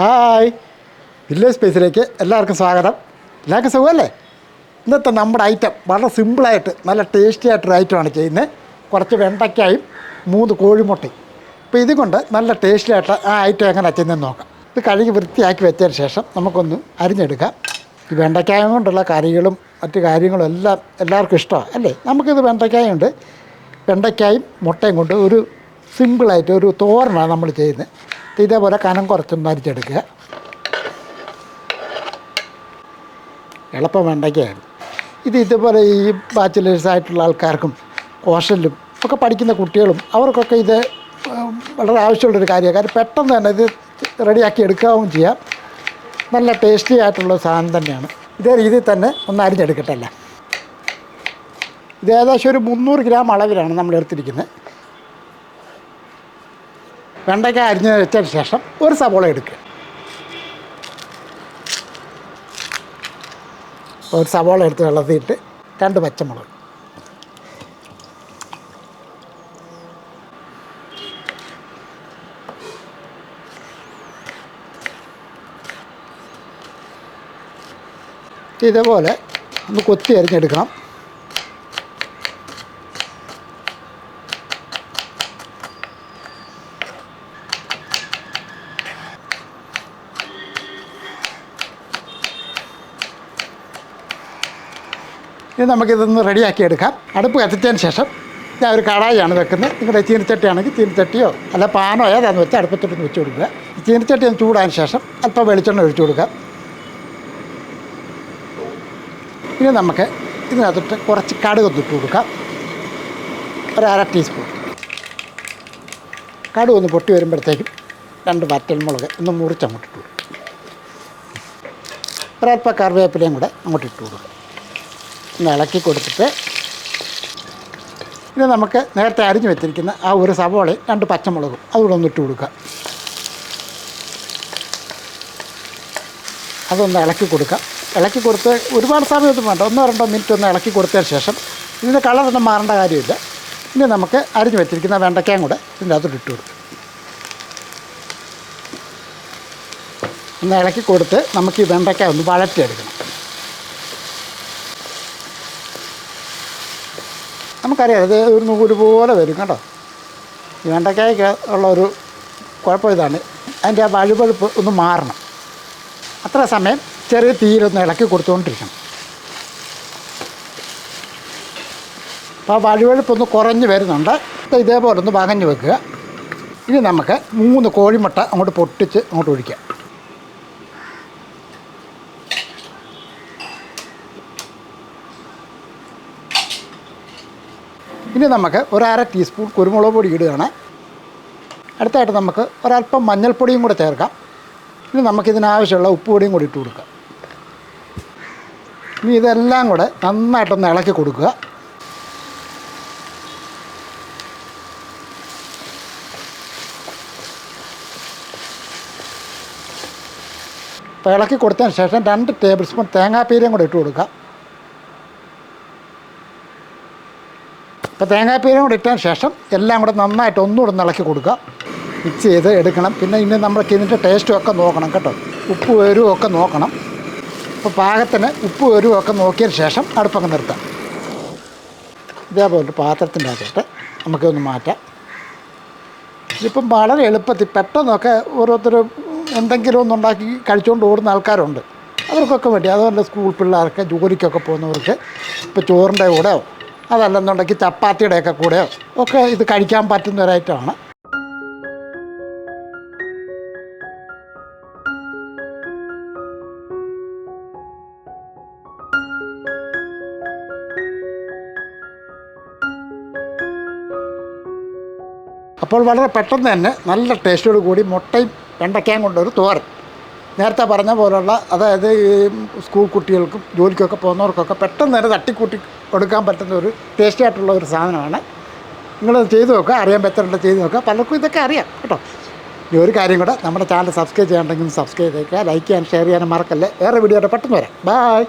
Hi. Village സ്പേസിലേക്ക് എല്ലാവർക്കും സ്വാഗതം. എല്ലാവർക്കും സുഖമല്ലേ? ഇന്നത്തെ നമ്മുടെ ഐറ്റം വളരെ സിമ്പിളായിട്ട് നല്ല ടേസ്റ്റി ആയിട്ടൊരു ഐറ്റമാണ് ചെയ്യുന്നത്. കുറച്ച് വെണ്ടയ്ക്കായും മൂന്ന് കോഴിമുട്ടയും. അപ്പോൾ ഇതുകൊണ്ട് നല്ല ടേസ്റ്റി ആയിട്ട് ആ ഐറ്റം എങ്ങനെ ചെയ്യുന്നതെന്ന് നോക്കാം. ഇത് കഴുകി വൃത്തിയാക്കി വെച്ചതിന് ശേഷം നമുക്കൊന്ന് അരിഞ്ഞെടുക്കാം. ഈ വെണ്ടയ്ക്കായ കൊണ്ടുള്ള കറികളും മറ്റു കാര്യങ്ങളും എല്ലാം എല്ലാവർക്കും ഇഷ്ടമാണ് അല്ലേ? നമുക്കിത് വെണ്ടയ്ക്കായ ഉണ്ട്. വെണ്ടയ്ക്കായും മുട്ടയും കൊണ്ട് ഒരു സിമ്പിളായിട്ട് ഒരു തോരനാണ് നമ്മൾ ചെയ്യുന്നത്. ഇതേപോലെ കനം കുറച്ചും മരിച്ചെടുക്കുക എളുപ്പം വെണ്ടയ്ക്കയാണ് ഇത് ഇതുപോലെ ഈ ബാച്ചിലേഴ്സ് ആയിട്ടുള്ള ആൾക്കാർക്കും ഹോസ്റ്റലിലും ഒക്കെ പഠിക്കുന്ന കുട്ടികളും അവർക്കൊക്കെ ഇത് വളരെ ആവശ്യമുള്ളൊരു കാര്യമാണ്. കാര്യം പെട്ടെന്ന് തന്നെ ഇത് റെഡിയാക്കി എടുക്കാവും ചെയ്യാം. നല്ല ടേസ്റ്റി ആയിട്ടുള്ള സാധനം തന്നെയാണ്. ഇതേ രീതിയിൽ തന്നെ ഒന്ന് അരിഞ്ഞെടുക്കട്ടല്ല? ഇത് ഏകദേശം ഒരു മുന്നൂറ് ഗ്രാം അളവിലാണ് നമ്മൾ എടുത്തിരിക്കുന്നത് വെണ്ടയ്ക്ക അരിഞ്ഞ് വെച്ചതിന് ശേഷം ഒരു സവോള എടുക്കുക. ഒരു സവോള എടുത്ത് വെള്ളത്തിയിട്ട് രണ്ട് പച്ചമുളക്. ഇതേപോലെ ഒന്ന് കൊത്തി അരിഞ്ഞെടുക്കണം. ഇനി നമുക്കിതൊന്ന് റെഡിയാക്കി എടുക്കാം. അടുപ്പ് കത്തിച്ചതിന് ശേഷം ഞാൻ ഒരു കടായിയാണ് വെക്കുന്നത്. നിങ്ങളുടെ ചീനിച്ചട്ടിയാണെങ്കിൽ ചീനിച്ചട്ടിയോ അല്ല പാനോ ഏതാണെന്ന് വെച്ചാൽ അടുപ്പത്തൊട്ടൊന്ന് വെച്ച് കൊടുക്കുക. ചീനിച്ചട്ടി ഒന്ന് ചൂടാൻ ശേഷം അല്പം വെളിച്ചെണ്ണ ഒഴിച്ചു കൊടുക്കാം ഇനി നമുക്ക് ഇതിനകത്തിട്ട് കുറച്ച് കടുക് ഒന്നിട്ട് കൊടുക്കാം. ഒരു അര ടീസ്പൂൺ. കടുക് ഒന്ന് പൊട്ടി വരുമ്പോഴത്തേക്കും രണ്ട് വറ്റൽമുളക് ഒന്ന് മുറിച്ചങ്ങോട്ടിട്ട് കൊടുക്കും ഒരല്പം കറിവേപ്പിലയും കൂടെ അങ്ങോട്ട് ഇട്ട് കൊടുക്കുക. ഒന്ന് ഇളക്കി കൊടുത്തിട്ട് ഇനി നമുക്ക് നേരത്തെ അരിഞ്ഞു വെച്ചിരിക്കുന്ന ആ ഒരു സവോളയും രണ്ട് പച്ചമുളകും അതുകൂടെ ഒന്ന് ഇട്ട് കൊടുക്കുക. അതൊന്ന് ഇളക്കി കൊടുക്കാം ഇളക്കി കൊടുത്ത് ഒരുപാട് സമയമൊന്നും വേണ്ട. ഒന്നോ രണ്ടോ മിനിറ്റ് ഒന്ന് ഇളക്കി കൊടുത്തതിന് ശേഷം ഇതിന്റെ കളറൊന്നും മാറേണ്ട കാര്യമില്ല. ഇനി നമുക്ക് അരിഞ്ഞു വെച്ചിരിക്കുന്ന വെണ്ടയ്ക്കയും കൂടെ ഇതിന്റെ അകത്തോട്ട് ഇട്ട് കൊടുക്കും ഒന്ന് ഇളക്കി കൊടുത്ത് നമുക്ക് ഈ വെണ്ടയ്ക്ക ഒന്ന് വഴറ്റിയെടുക്കണം. നമുക്കറിയാം ഇത് ഒരു നൂൽ പോലെ വരും കേട്ടോ. ഈ വെണ്ടയ്ക്കായ്ക്ക് ഉള്ള ഒരു കുഴപ്പം ഇതാണ്. അതിന്റെ ആ വഴുവഴുപ്പ് ഒന്ന് മാറണം. അത്ര സമയം ചെറിയ തീയിലൊന്ന് ഇളക്കി കൊടുത്തുകൊണ്ടിരിക്കണം. അപ്പോൾ ആ വഴുവഴുപ്പൊന്ന് കുറഞ്ഞ് വരുന്നുണ്ട്. ഇതേപോലെ ഒന്ന് വകഞ്ഞ് വെക്കുക. ഇനി നമുക്ക് മൂന്ന് കോഴിമുട്ട അങ്ങോട്ട് പൊട്ടിച്ച് അങ്ങോട്ട് ഒഴിക്കാം. ഇനി നമുക്ക് ഒരര ടീസ്പൂൺ കുരുമുളക് പൊടി ഇടുകയാണ്. അടുത്തായിട്ട് നമുക്ക് ഒരല്പം മഞ്ഞൾപ്പൊടിയും കൂടെ ചേർക്കാം. ഇനി നമുക്കിതിനാവശ്യമുള്ള ഉപ്പുപൊടിയും കൂടി ഇട്ട് കൊടുക്കാം. ഇനി ഇതെല്ലാം കൂടെ നന്നായിട്ടൊന്ന് ഇളക്കി കൊടുക്കുക. അപ്പോൾ ഇളക്കി കൊടുത്തതിന് ശേഷം രണ്ട് ടേബിൾ സ്പൂൺ തേങ്ങാപ്പീരയും കൂടെ ഇട്ട് കൊടുക്കാം. അപ്പോൾ തേങ്ങാപ്പീരും കൂടെ ഇട്ടതിന് ശേഷം എല്ലാം കൂടെ നന്നായിട്ട് ഒന്നുകൂടെ ഒന്ന് ഇളക്കി കൊടുക്കുക. മിക്സ് ചെയ്ത് എടുക്കണം. പിന്നെ ഇനി നമ്മൾക്ക് ഇതിന്റെ ടേസ്റ്റും ഒക്കെ നോക്കണം കേട്ടോ. ഉപ്പ് എരിവും ഒക്കെ നോക്കണം. അപ്പോൾ പാകത്തിന് ഉപ്പ് എരിവും ഒക്കെ നോക്കിയതിന് ശേഷം അടുപ്പൊക്കെ നിർത്താം. ഇതേപോലെ പാത്രത്തിന്റെ അകത്തോട്ട് നമുക്കൊന്ന് മാറ്റാം. ഇതിപ്പം വളരെ എളുപ്പത്തിൽ പെട്ടെന്നൊക്കെ ഓരോരുത്തർ എന്തെങ്കിലും ഒന്നുണ്ടാക്കി കഴിച്ചുകൊണ്ട് ഓടുന്ന ആൾക്കാരുണ്ട്. അവർക്കൊക്കെ വേണ്ടി. അതുപോലെ സ്കൂൾ പിള്ളേർക്ക് ജോലിക്കൊക്കെ പോകുന്നവർക്ക് ഇപ്പോൾ ചോറിന്റെ കൂടെയോ അതല്ലെന്നുണ്ടെങ്കിൽ ചപ്പാത്തിയുടെയൊക്കെ കൂടെയോ ഒക്കെ ഇത് കഴിക്കാൻ പറ്റുന്ന ഒരു ഐറ്റമാണ് അപ്പോൾ വളരെ പെട്ടെന്ന് തന്നെ നല്ല ടേസ്റ്റോട് കൂടി മുട്ടയും വെണ്ടയ്ക്കയും കൊണ്ടൊരു തോരൻ. നേരത്തെ പറഞ്ഞ പോലുള്ള അതായത് ഈ സ്കൂൾ കുട്ടികൾക്കും ജോലിക്കൊക്കെ പോകുന്നവർക്കൊക്കെ പെട്ടെന്ന് തന്നെ തട്ടിക്കൂട്ടി കൊടുക്കാൻ പറ്റുന്ന ഒരു ടേസ്റ്റി ആയിട്ടുള്ള ഒരു സാധനമാണ്. നിങ്ങൾ ചെയ്തു നോക്കുക അറിയാൻ പറ്റുന്നുണ്ട് ചെയ്തു നോക്കുക. പലർക്കും ഇതൊക്കെ അറിയാം കേട്ടോ. ഇനി ഒരു കാര്യം കൂടെ നമ്മുടെ ചാനൽ സബ്സ്ക്രൈബ് ചെയ്യാണ്ടെങ്കിൽ സബ്സ്ക്രൈബ് ചെയ്തേക്കുക ലൈക്ക് ചെയ്യാൻ ഷെയർ ചെയ്യാനും മറക്കല്ലേ. വേറെ വീഡിയോ പെട്ടെന്ന് വരാം. ബായ്